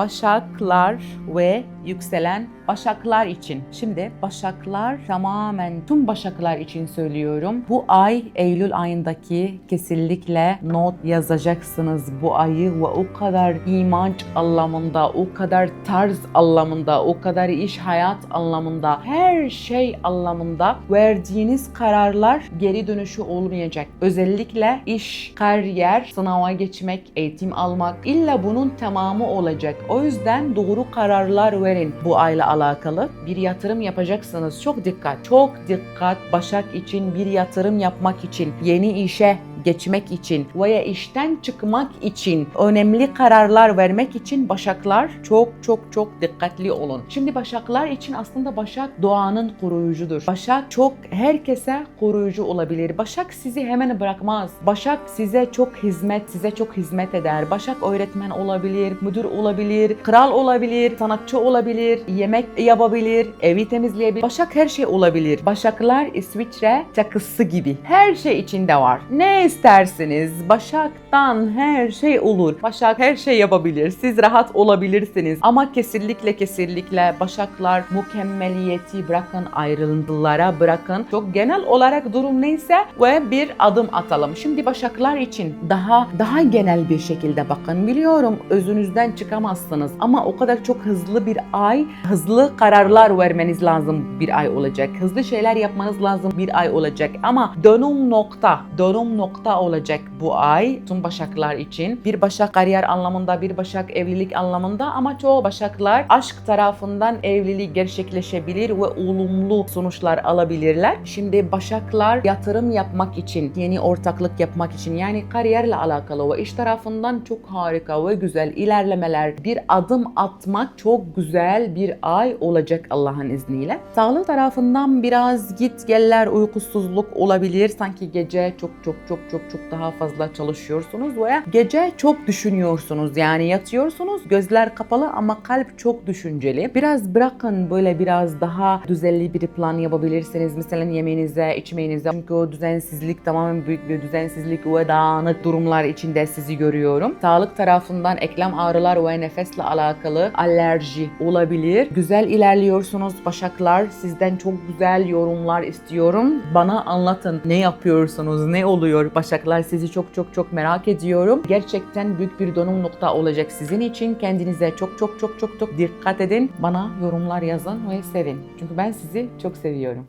Başaklar ve yükselen Başaklar için. Şimdi Başaklar tamamen tüm Başaklar için söylüyorum. Bu ay Eylül ayındaki kesinlikle not yazacaksınız bu ayı ve o kadar imanç anlamında, o kadar tarz anlamında, o kadar iş hayat anlamında, her şey anlamında verdiğiniz kararlar geri dönüşü olmayacak. Özellikle iş, kariyer, sınava geçmek, eğitim almak illa bunun tamamı olacak. O yüzden doğru kararlar verin bu ayla alakalı. Bir yatırım yapacaksınız. Çok dikkat, çok dikkat Başak için bir yatırım yapmak için, yeni işe geçmek için veya işten çıkmak için önemli kararlar vermek için Başaklar çok çok çok dikkatli olun. Şimdi Başaklar için aslında Başak doğanın koruyucudur. Başak çok herkese koruyucu olabilir. Başak sizi hemen bırakmaz. Başak size çok hizmet, size çok hizmet eder. Başak öğretmen olabilir, müdür olabilir, kral olabilir, sanatçı olabilir, yemek yapabilir, evi temizleyebilir. Başak her şey olabilir. Başaklar İsviçre takısı gibi. Her şey içinde var. Ne istersiniz? Başaktan her şey olur. Başak her şey yapabilir. Siz rahat olabilirsiniz. Ama kesinlikle kesinlikle Başaklar mükemmeliyeti bırakın, ayrıntılara bırakın. Çok genel olarak durum neyse ve bir adım atalım. Şimdi Başaklar için daha daha genel bir şekilde bakın. Biliyorum özünüzden çıkamazsınız ama o kadar çok hızlı bir ay, hızlı kararlar vermeniz lazım bir ay olacak. Hızlı şeyler yapmanız lazım bir ay olacak. Ama dönüm nokta, dönüm nokta olacak bu ay tüm Başaklar için. Bir Başak kariyer anlamında, bir Başak evlilik anlamında ama çoğu Başaklar aşk tarafından evlilik gerçekleşebilir ve olumlu sonuçlar alabilirler. Şimdi Başaklar yatırım yapmak için, yeni ortaklık yapmak için yani kariyerle alakalı ve iş tarafından çok harika ve güzel ilerlemeler, bir adım atmak çok güzel bir ay olacak Allah'ın izniyle. Sağlık tarafından biraz git geller, uykusuzluk olabilir. Sanki gece çok çok çok çok çok daha fazla çalışıyorsunuz veya gece çok düşünüyorsunuz. Yani yatıyorsunuz, gözler kapalı ama kalp çok düşünceli. Biraz bırakın böyle biraz daha düzenli bir plan yapabilirsiniz. Mesela yemeğinize, içmeğinize. Çünkü o düzensizlik tamamen büyük bir düzensizlik ve dağınık durumlar içinde sizi görüyorum. Sağlık tarafından eklem ağrılar ve nefesle alakalı alerji olabilir. Güzel ilerliyorsunuz Başaklar. Sizden çok güzel yorumlar istiyorum. Bana anlatın ne yapıyorsunuz, ne oluyor Başaklar sizi çok çok çok merak ediyorum. Gerçekten büyük bir dönüm nokta olacak sizin için. Kendinize çok çok çok çok çok dikkat edin. Bana yorumlar yazın ve sevin. Çünkü ben sizi çok seviyorum.